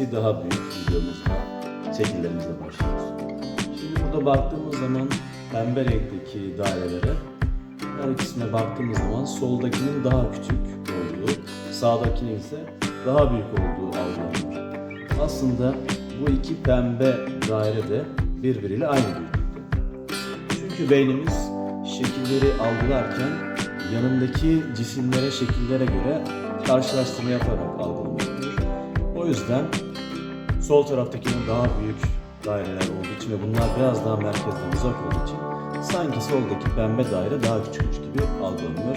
birisi daha büyük videomuzda şekillerimizle başlıyoruz. Şimdi burada baktığımız zaman pembe renkteki dairelere her ikisine baktığımız zaman soldakinin daha küçük olduğu, sağdakinin ise daha büyük olduğu algılanıyor. Aslında bu iki pembe daire de birbiriyle aynı büyüklükte. Çünkü beynimiz şekilleri algılarken yanındaki cisimlere, şekillere göre karşılaştırma yaparak algılama yapıyor. O yüzden sol taraftakinin daha büyük daireler olduğu için ve bunlar biraz daha merkezden uzak olduğu için sanki soldaki pembe daire daha küçükmüş gibi algılanıyor.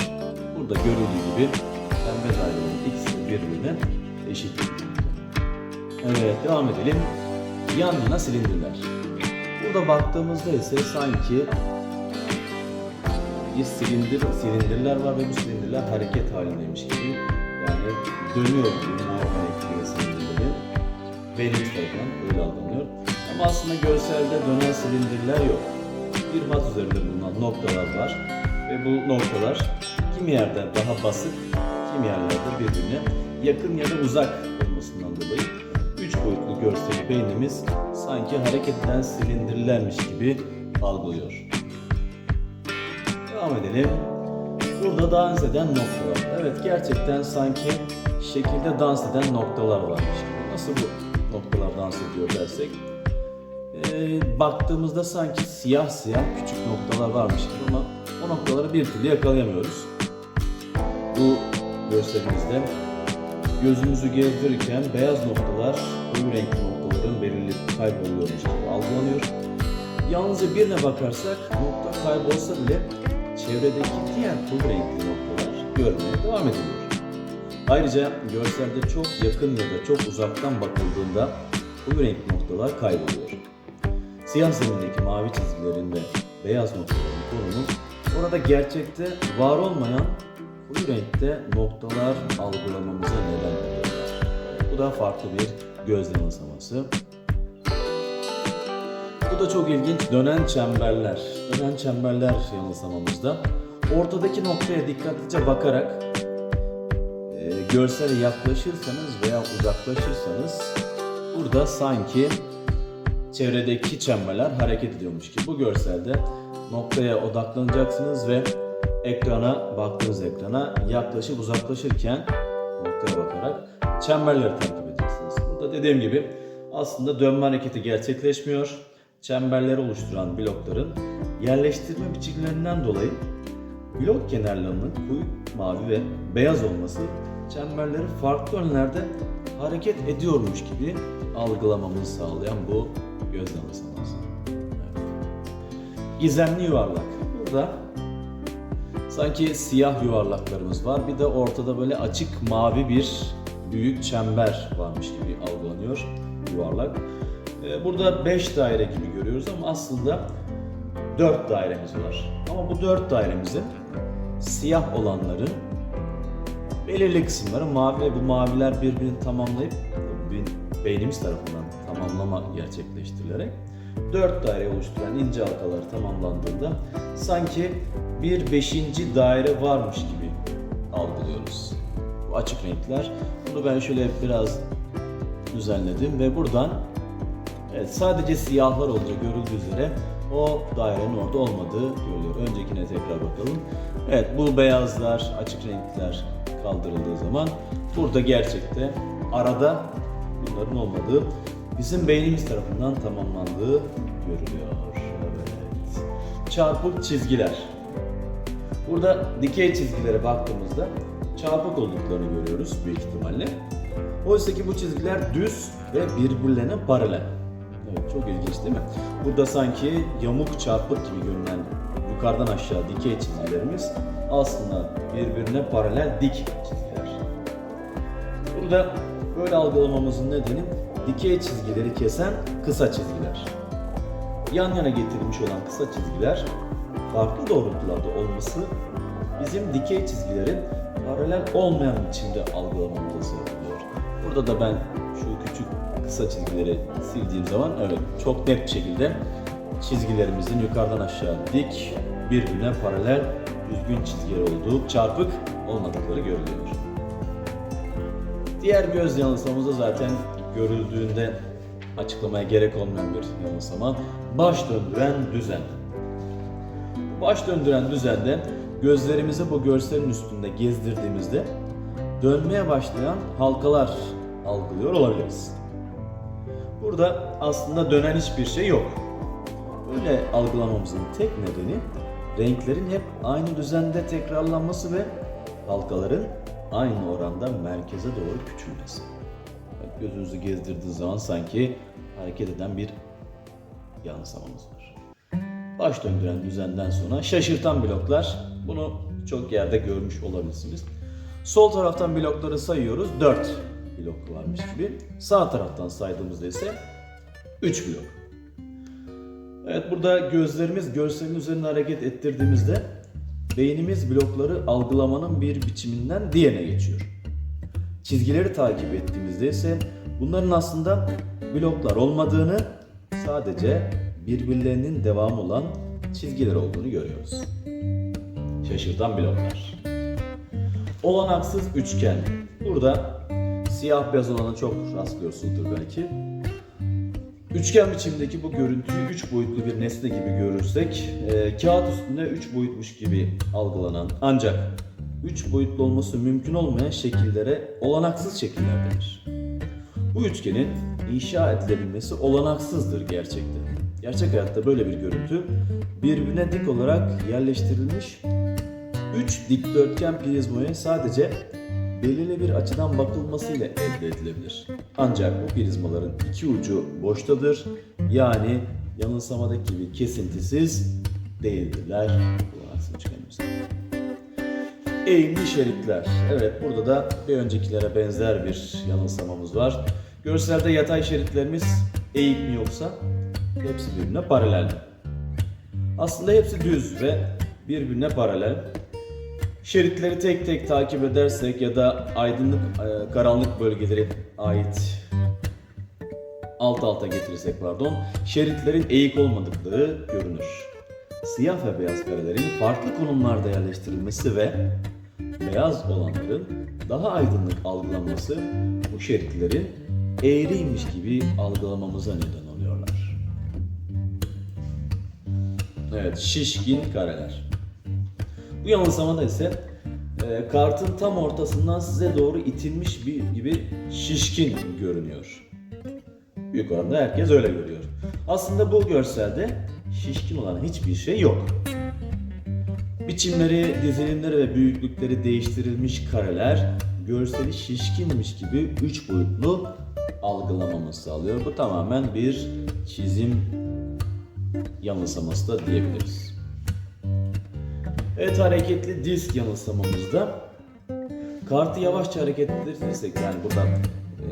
Burada görüldüğü gibi pembe dairelerin ikisi birbirine eşit. Evet devam edelim. Yan yana silindirler. Burada baktığımızda ise sanki bir silindir, silindirler var ve bu silindirler hareket halindeymiş gibi. Yani dönüyor gibi silindirleri. Tarafından öyle algılanıyor. Ama aslında görselde dönen silindirler yok. Bir hat üzerinde bulunan noktalar var. Ve bu noktalar kimi yerde daha basık, kimi yerlerde birbirine yakın ya da uzak olmasından dolayı üç boyutlu görseli beynimiz sanki hareket eden silindirlermiş gibi algılıyor. Devam edelim. Burada dans eden noktalar. Evet gerçekten sanki şekilde dans eden noktalar varmış gibi. Nasıl bu noktalar dans ediyor dersek. Ee, baktığımızda sanki siyah siyah küçük noktalar varmış gibi ama o noktaları bir türlü yakalayamıyoruz. Bu görselimizde gözümüzü gezdirirken beyaz noktalar koyu renkli noktaların belirli kayboluyormuş gibi algılanıyor. Yalnızca birine bakarsak nokta kaybolsa bile çevredeki diğer koyu renkli noktalar görmeye devam ediliyor. Ayrıca görselde çok yakın ya da çok uzaktan bakıldığında koyu renkli noktalar kayboluyor. Siyah zemindeki mavi çizgilerin ve beyaz noktaların konumu orada gerçekte var olmayan koyu renkte noktalar algılamamıza neden oluyorlar. Bu da farklı bir gözlem yansıması. Bu da çok ilginç. Dönen çemberler. Dönen çemberler yanılsamamızda. Ortadaki noktaya dikkatlice bakarak görsele yaklaşırsanız veya uzaklaşırsanız burada sanki çevredeki çemberler hareket ediyormuş gibi. Bu görselde noktaya odaklanacaksınız ve ekrana, baktığınız ekrana yaklaşıp uzaklaşırken noktaya bakarak çemberleri takip edeceksiniz. Burada dediğim gibi aslında dönme hareketi gerçekleşmiyor. Çemberleri oluşturan blokların yerleştirme biçimlerinden dolayı blok kenarlarının koyu mavi ve beyaz olması çemberleri farklı yönlerde hareket ediyormuş gibi algılamamızı sağlayan bu gözlem aşaması. Evet. Gizemli yuvarlak. Burada sanki siyah yuvarlaklarımız var. Bir de ortada böyle açık mavi bir büyük çember varmış gibi algılanıyor yuvarlak. Ee, Burada 5 daire gibi görüyoruz ama aslında 4 dairemiz var. Ama bu 4 dairemizin siyah olanların belirli kısımları mavi ve bu maviler birbirini tamamlayıp be- beynimiz tarafından tamamlama gerçekleştirilerek dört daire oluşturan ince halkalar tamamlandığında sanki bir beşinci daire varmış gibi algılıyoruz. Bu açık renkler. Bunu ben şöyle biraz düzenledim ve buradan evet, sadece siyahlar olunca görüldüğü üzere o dairenin orada olmadığı görülüyor. Öncekine tekrar bakalım. Evet bu beyazlar, açık renkler kaldırıldığı zaman burada gerçekte arada bunların olmadığı bizim beynimiz tarafından tamamlandığı görülüyor. Evet. Çarpık çizgiler. Burada dikey çizgilere baktığımızda çarpık olduklarını görüyoruz büyük ihtimalle. Oysa ki bu çizgiler düz ve birbirlerine paralel. Evet çok ilginç değil mi? Burada sanki yamuk çarpık gibi görünen yukarıdan aşağı dikey çizgilerimiz aslında birbirine paralel dik çizgiler. Burada böyle algılamamızın nedeni dikey çizgileri kesen kısa çizgiler. Yan yana getirilmiş olan kısa çizgiler farklı doğrultularda olması bizim dikey çizgilerin paralel olmayan biçimde algılamamıza sebep oluyor. Burada da ben şu küçük kısa çizgileri sildiğim zaman evet çok net bir şekilde çizgilerimizin yukarıdan aşağı dik, birbirine paralel düzgün çizgiler olduğu, çarpık olmadıkları görülüyor. Diğer göz yanılsamamızda zaten görüldüğünde açıklamaya gerek olmayan bir yanılsama. Baş döndüren düzen. Baş döndüren düzende gözlerimizi bu görselin üstünde gezdirdiğimizde dönmeye başlayan halkalar algılıyor olabiliriz. Burada aslında dönen hiçbir şey yok. Böyle algılamamızın tek nedeni renklerin hep aynı düzende tekrarlanması ve halkaların aynı oranda merkeze doğru küçülmesi. Gözünüzü gezdirdiğiniz zaman sanki hareket eden bir yansımamız var. Baş döndüren düzenden sonra şaşırtan bloklar. Bunu çok yerde görmüş olabilirsiniz. Sol taraftan blokları sayıyoruz. 4 blok varmış gibi. Sağ taraftan saydığımızda ise 3 blok. Evet burada gözlerimiz görselin üzerinde hareket ettirdiğimizde beynimiz blokları algılamanın bir biçiminden diğerine geçiyor. Çizgileri takip ettiğimizde ise bunların aslında bloklar olmadığını sadece birbirlerinin devamı olan çizgiler olduğunu görüyoruz. Şaşırtan bloklar. Olanaksız üçgen. Burada siyah beyaz olana çok rastlıyorsunuzdur belki. Üçgen biçimdeki bu görüntüyü üç boyutlu bir nesne gibi görürsek, e, kağıt üstünde üç boyutmuş gibi algılanan ancak üç boyutlu olması mümkün olmayan şekillere olanaksız şekiller denir. Bu üçgenin inşa edilebilmesi olanaksızdır gerçekte. Gerçek hayatta böyle bir görüntü birbirine dik olarak yerleştirilmiş üç dikdörtgen prizmaya sadece belirli bir açıdan bakılmasıyla elde edilebilir. Ancak bu prizmaların iki ucu boştadır. Yani yanılsamadaki gibi kesintisiz değildirler. Eğimli şeritler. Evet burada da bir öncekilere benzer bir yanılsamamız var. Görselde yatay şeritlerimiz eğik mi yoksa hepsi birbirine paralel? Aslında hepsi düz ve birbirine paralel. Şeritleri tek tek takip edersek ya da aydınlık, e, karanlık bölgelere ait alt alta getirirsek pardon, şeritlerin eğik olmadıkları görünür. Siyah ve beyaz karelerin farklı konumlarda yerleştirilmesi ve beyaz olanların daha aydınlık algılanması bu şeritlerin eğriymiş gibi algılamamıza neden oluyorlar. Evet, şişkin kareler. Bu yanılsamada ise e, kartın tam ortasından size doğru itilmiş bir gibi şişkin görünüyor. Büyük oranda herkes öyle görüyor. Aslında bu görselde şişkin olan hiçbir şey yok. Biçimleri, dizilimleri ve büyüklükleri değiştirilmiş kareler görseli şişkinmiş gibi üç boyutlu algılamamızı sağlıyor. Bu tamamen bir çizim yanılsaması da diyebiliriz. Evet hareketli disk yanılsamamızda kartı yavaşça hareket ettirirsek yani burada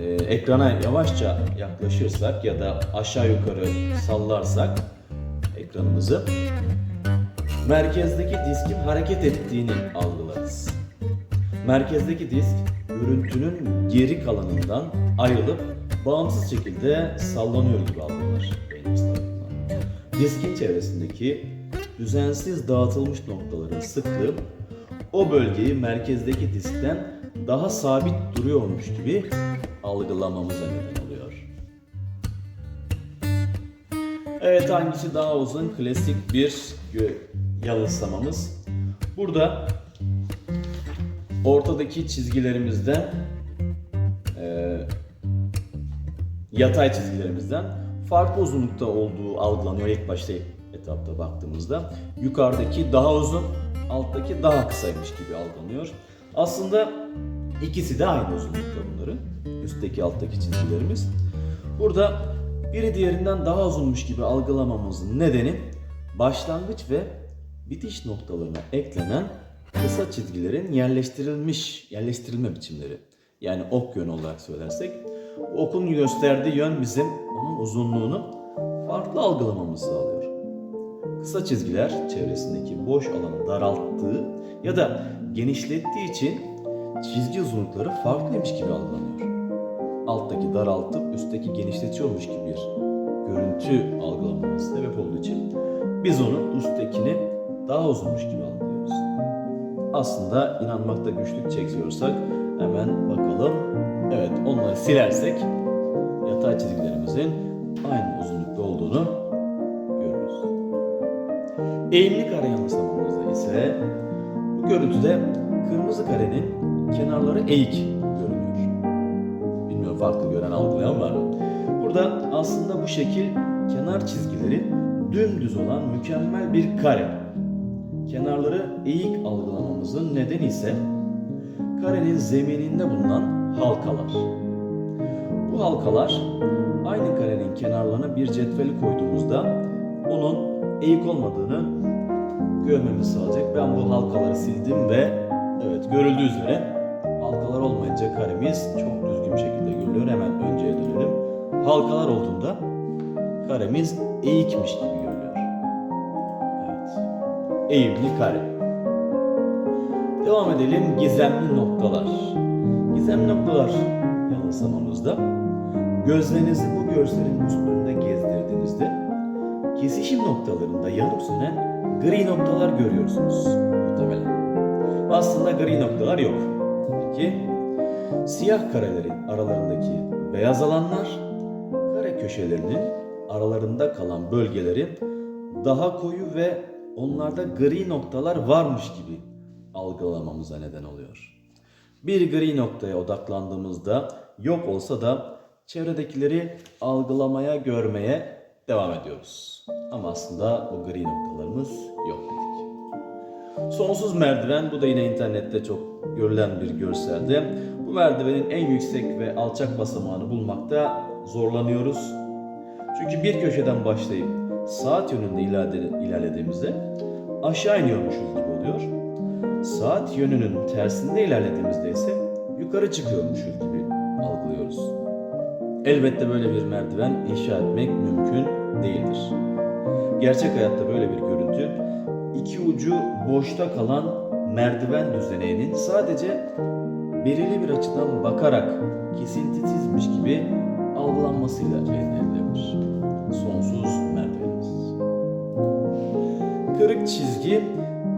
e, ekrana yavaşça yaklaşırsak ya da aşağı yukarı sallarsak ekranımızı merkezdeki diskin hareket ettiğini algılarız. Merkezdeki disk görüntünün geri kalanından ayrılıp bağımsız şekilde sallanıyor gibi tarafından. Diskin çevresindeki düzensiz dağıtılmış noktaların sıklığı o bölgeyi merkezdeki diskten daha sabit duruyormuş gibi algılamamıza neden oluyor. Evet hangisi daha uzun? Klasik bir yanılsamamız. Burada ortadaki çizgilerimizden e, yatay çizgilerimizden farklı uzunlukta olduğu algılanıyor ilk başta etapta baktığımızda. Yukarıdaki daha uzun, alttaki daha kısaymış gibi algılanıyor. Aslında ikisi de aynı uzunlukta bunların. Üstteki alttaki çizgilerimiz. Burada biri diğerinden daha uzunmuş gibi algılamamızın nedeni başlangıç ve bitiş noktalarına eklenen kısa çizgilerin yerleştirilmiş, yerleştirilme biçimleri. Yani ok yönü olarak söylersek, okun gösterdiği yön bizim onun uzunluğunu farklı algılamamızı sağlıyor. Kısa çizgiler çevresindeki boş alanı daralttığı ya da genişlettiği için çizgi uzunlukları farklıymış gibi algılanıyor. Alttaki daraltıp üstteki genişletiyormuş gibi bir görüntü algılamamız sebep olduğu için biz onu üsttekini daha uzunmuş gibi algılıyoruz. Aslında inanmakta güçlük çekiyorsak hemen bakalım. Evet onları silersek yatay çizgilerimizin aynı uzunlukta olduğunu. Eğimli kare yansımamızda ise bu görüntüde kırmızı karenin kenarları eğik görünüyor. Bilmiyorum farklı gören algılayan var mı? Burada aslında bu şekil kenar çizgileri dümdüz olan mükemmel bir kare. Kenarları eğik algılamamızın nedeni ise karenin zemininde bulunan halkalar. Bu halkalar aynı karenin kenarlarına bir cetveli koyduğumuzda onun eğik olmadığını görmemizi sağlayacak. Ben bu halkaları sildim ve evet görüldüğü üzere halkalar olmayınca karemiz çok düzgün şekilde görülüyor. Hemen önceye dönelim. Halkalar olduğunda karemiz eğikmiş gibi görülüyor. Evet. Eğimli kare. Devam edelim gizemli noktalar. Gizemli noktalar yanılsamamızda gözlerinizi bu görselin gezdirdiğinizde kesişim noktalarında yanıp sönen gri noktalar görüyorsunuz muhtemelen. Aslında gri noktalar yok. Peki siyah karelerin aralarındaki beyaz alanlar kare köşelerinin aralarında kalan bölgeleri daha koyu ve onlarda gri noktalar varmış gibi algılamamıza neden oluyor. Bir gri noktaya odaklandığımızda yok olsa da çevredekileri algılamaya, görmeye devam ediyoruz. Ama aslında o gri noktalarımız yok dedik. Sonsuz merdiven, bu da yine internette çok görülen bir görselde. Bu merdivenin en yüksek ve alçak basamağını bulmakta zorlanıyoruz. Çünkü bir köşeden başlayıp saat yönünde ilerle- ilerlediğimizde aşağı iniyormuşuz gibi oluyor. Saat yönünün tersinde ilerlediğimizde ise yukarı çıkıyormuşuz gibi algılıyoruz. Elbette böyle bir merdiven inşa etmek mümkün değildir. Gerçek hayatta böyle bir görüntü iki ucu boşta kalan merdiven düzeneğinin sadece belirli bir açıdan bakarak kesintisizmiş gibi algılanmasıyla elde edilebilir. Sonsuz merdivenimiz. Kırık çizgi,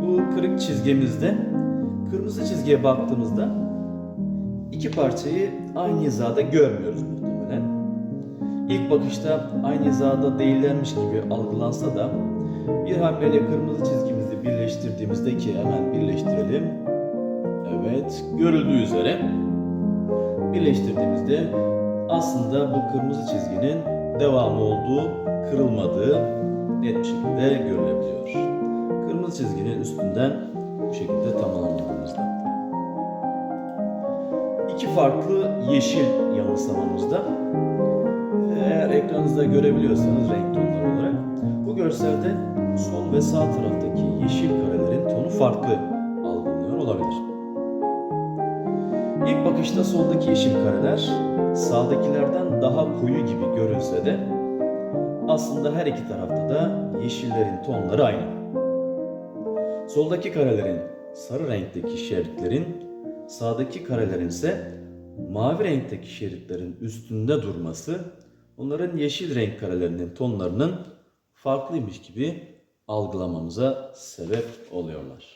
bu kırık çizgimizde kırmızı çizgiye baktığımızda iki parçayı aynı hizada görmüyoruz. İlk bakışta aynı hizada değillermiş gibi algılansa da bir hamleyle kırmızı çizgimizi birleştirdiğimizde ki hemen birleştirelim. Evet, görüldüğü üzere birleştirdiğimizde aslında bu kırmızı çizginin devamı olduğu, kırılmadığı net bir şekilde görülebiliyor. Kırmızı çizginin üstünden bu şekilde tamamlandığımızda. İki farklı yeşil yanılsamamızda ekranınızda görebiliyorsanız renk tonları olarak bu görselde sol ve sağ taraftaki yeşil karelerin tonu farklı algılanıyor olabilir. İlk bakışta soldaki yeşil kareler sağdakilerden daha koyu gibi görünse de aslında her iki tarafta da yeşillerin tonları aynı. Soldaki karelerin sarı renkteki şeritlerin, sağdaki karelerin ise mavi renkteki şeritlerin üstünde durması onların yeşil renk karelerinin tonlarının farklıymış gibi algılamamıza sebep oluyorlar.